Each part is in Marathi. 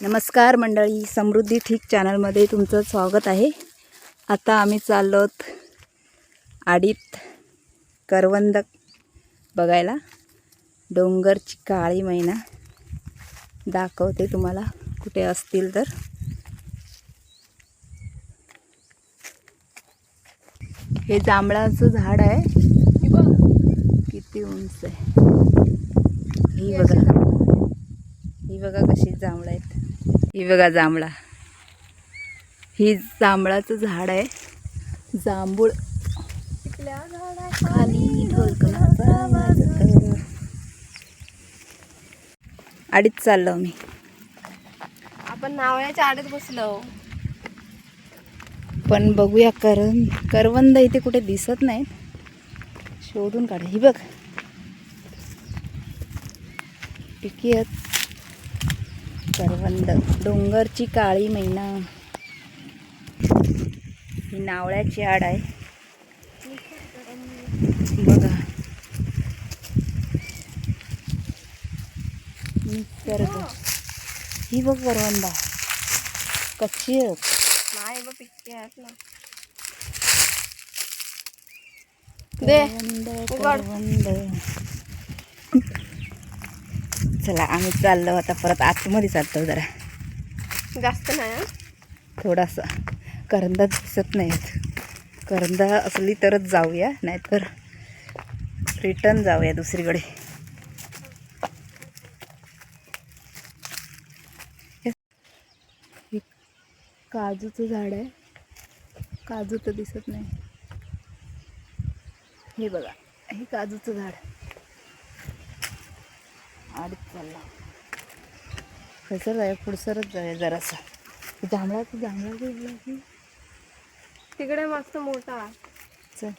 नमस्कार मंडळी समृद्धी ठीक चॅनलमध्ये तुमचं स्वागत आहे. आता आम्ही चाललोत आडीत करवंद बघायला. डोंगरची काळी मैना दाखवते तुम्हाला कुठे असतील तर. हे जांभळाचं झाड आहे. किती उंच आहे. ही बघा. ही बघा कशी जांभळं आहेत. ही बघा जांभळा. ही जांभळाचं झाड आहे. जांभूळ. अडीच चाललो मी. आपण नावळ्याच्या आडत बसलो. पण बघूया करन करवंद इथे कुठे दिसत नाहीत. शोधून काढ. ही बघ. पिकी आहेत. करवंद. डोंगरची काळी मैना. ही नावळ्याची आड आहे. बघा. निसर्ग. ही बघ करवंदा कच्ची करवंद. करवंद. चला आम्ही चाललो आता परत आतमध्ये चालतो जरा. जास्त नाही? थोडासा. करंदा दिसत नाहीत. करंदा असली तरच जाऊया नाहीतर रिटर्न जाऊया दुसरीकडे. हे काजूचं झाड आहे. काजू तर दिसत नाही. हे बघा हे काजूचं झाड. आडीच चालला खसर जाऊया पुढसरच जाऊया जरासा. जांभळाचं जांभळाचं झाड आहे. तिकडे मस्त मोठा. चल.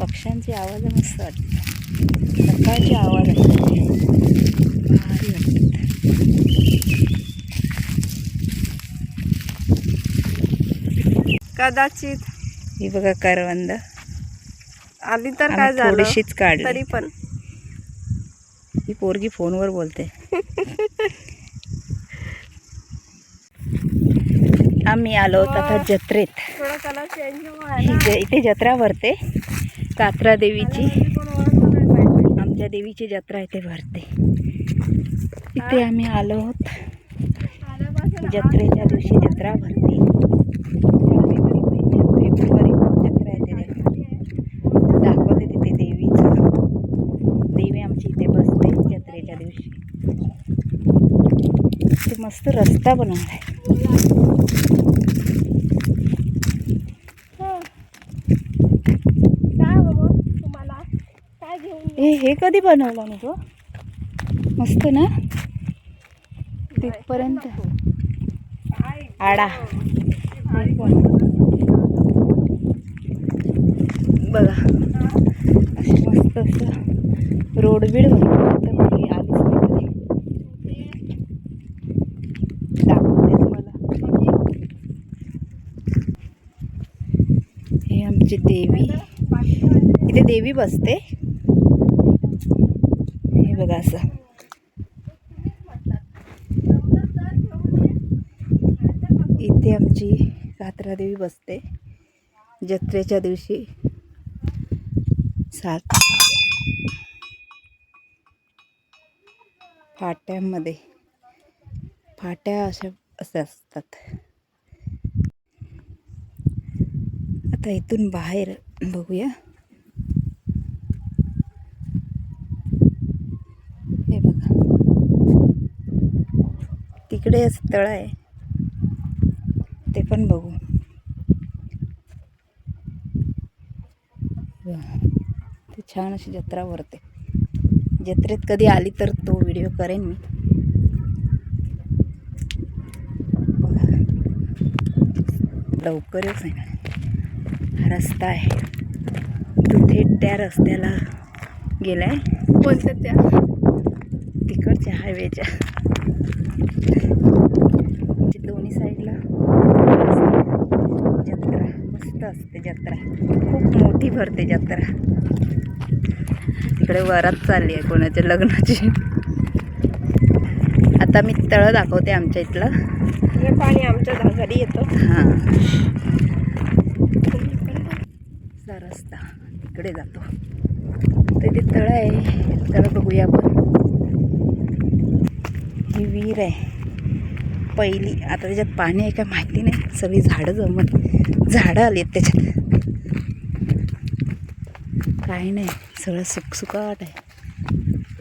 पक्ष्यांची आवाज मस्त वाटते. सकाळची आवाज भारी कदाचित. ही बघा करवंद. आली तर काय झालं? थोडीशीच काढली. तरी पण. ही पोरगी फोनवर बोलते. आम्ही आलो आता जत्रेत. थोडा कलर चेंज ही व्हायला ज- इथे जत्रा भरते कात्रा देवीची. आमच्या देवीची जत्रा इथे भरते. इथे आम्ही आलो आहोत जत्रेच्या दिवशी जत्रा भरते जानेवारी महिन्यात फेब्रुवारी जत्रा येते तेव्हा. दाखवते तिथे देवीचं देवी आमची इथे बसते जत्रेच्या दिवशी ते मस्त रस्ता बनवला आहे. काय तुम्हाला काय ए हे कधी बनवलं ना मस्त ना? तिथपर्यंत. आडा. बघा. असं मस्त असं रोड बीड बनवलं तर मी आलीच नाही कधी दाखवते तुम्हाला हे आमची देवी. इथे देवी बसते. हे बघा असं. इथे आमची कात्रा देवी बसते. जत्रेच्या दिवशी सात फाट्यांमध्ये. फाट्या अशा असे असतात. आता इथून बाहेर बघूया. हे बघा. तिकडे असं तळ आहे. ते पण बघू. ते छान अशी जत्रा भरते. जत्रेत कधी आली तर तो व्हिडिओ करेन मी. बघा. आहे. ना रस्ता आहे. तो थेट त्या रस्त्याला गेलाय. बोलते त्या. तिकडच्या हायवेच्या. दोन्ही साईडला जत्रा. मस्त असते जत्रा. खूप मोठी भरते जत्रा. तिकडे वरात चालली आहे कोणाच्या लग्नाची. आता मी तळं दाखवते आमच्या इथलं. हे पाणी आमच्या घरी येतं. हां. रस्ता. तिकडे जातो. ते ते तळं आहे. तळं बघूया आपण. ही विहीर आहे. पहिली आता त्याच्यात पाणी आहे का माहिती नाही. सगळी झाडं जमत झाडं आली आहेत त्याच्यात. काही नाही. सगळं सुकसुकाट आहे.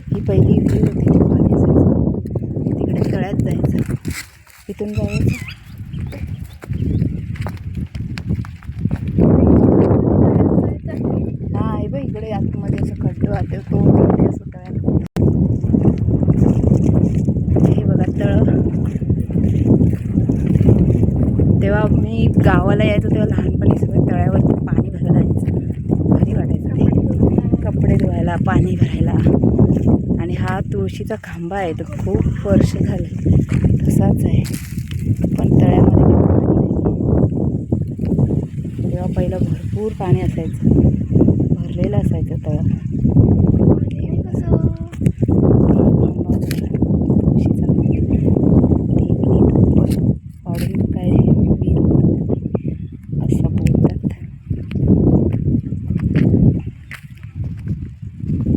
ही पहिली विहीर होती. पाणी असायचं तिकडे तळ्यात जायचं. इथून जायचं हा आहे बघ इकडे आतमध्ये असं खड्डे वाहते तो खड्डे असं तळ्यात हे बघा तळ तेव्हा मी गावाला यायचो तेव्हा लहानपणी सगळं तळ्यावरती पाणी भरायला जायचं भारी वाटायचं ते. कपडे धुवायला पाणी भरायला. आणि हा तुळशीचा खांबा आहे तो खूप वर्ष झाले. तसाच आहे. पण तळ्यामध्ये तेव्हा पहिलं भरपूर पाणी असायचं. भरलेलं असायचं तळं हे कसं खांबा होता तुळशीचा देवीने तो पाडून काय वीर होता असं बोलतात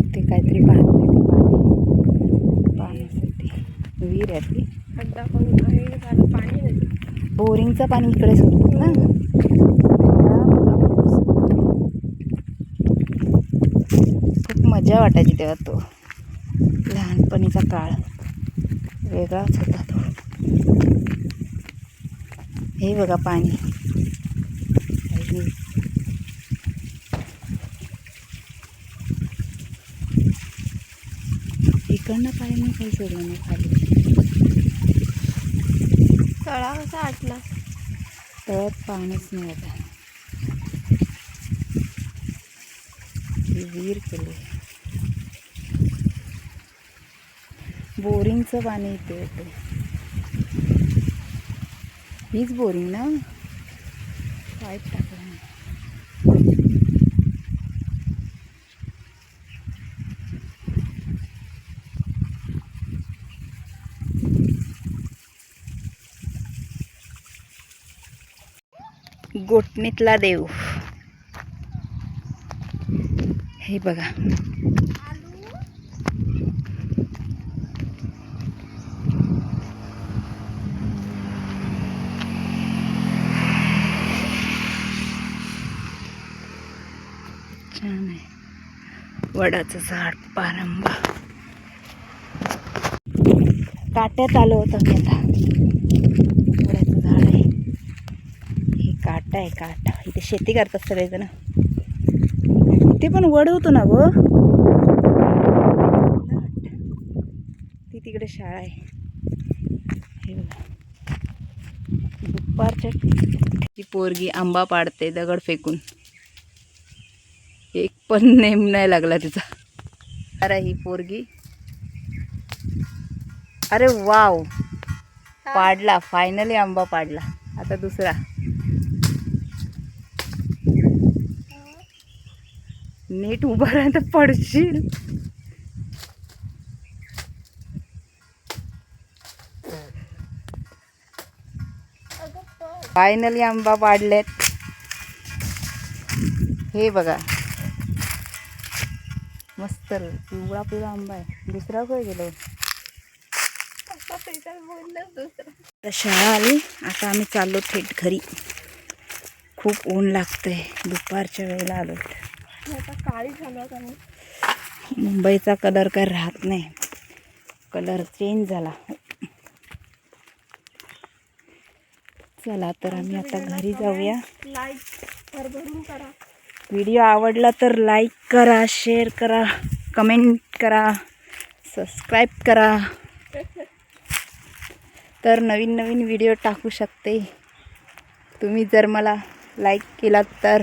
ते काहीतरी बांधले ते पाणी पाण्यासाठी विहीर आहे ती खड्डा करून आहे झालं पाणी नाही बोरिंगचं पाणी इकडे सोडतात ना खूप मजा वाटायची तेव्हा तो लहानपणीचा काळ. वेगळाच होता तो. हे बघा पाणी. इकडनं पाणी काही सोडलं नाही खाली. तळा कसा आटला तळ्यात पाणीच नाही आता ही विहीर केली बोरिंगचं पाणी इथे येते. हीच बोरिंग ना? पाईप टाक नाही. गोटणीतला देव. हे बघा. छान आहे. वडाचं झाड पारंबा. काट्यात आलो होतं मी आता वडाचं झाड आहे हे काटा आहे काटा. इथे शेती करतात सगळेजण. इथे पण वड होतो ना गो? ती तिकडे शाळा आहे. हे बघा. दुपारच्या ती पोरगी आंबा पाडते दगड फेकून. एक पण नेम नाही लागला तिचा. अरे ही पोरगी. अरे वाव. पाडला. फायनली आंबा पाडला. आता दुसरा. नीट उभा राहा तर पडशील. फायनली आंबा वाढलेत. हे बघा. मस्त पिवळा पिवळा आंबा आहे. दुसरा काय गेलो तशा आली. आता आम्ही चाललो थेट घरी. खूप ऊन लागतंय. दुपारच्या वेळेला आलो मुंबईचा कलर काय राहत नाही. कलर चेंज झाला. चला तर आम्ही आता घरी जाऊया. व्हिडिओ आवडला तर लाईक करा शेअर करा कमेंट करा सबस्क्राईब करा. तर नवीन नवीन व्हिडिओ टाकू शकते. तुम्ही जर मला लाईक केलात तर.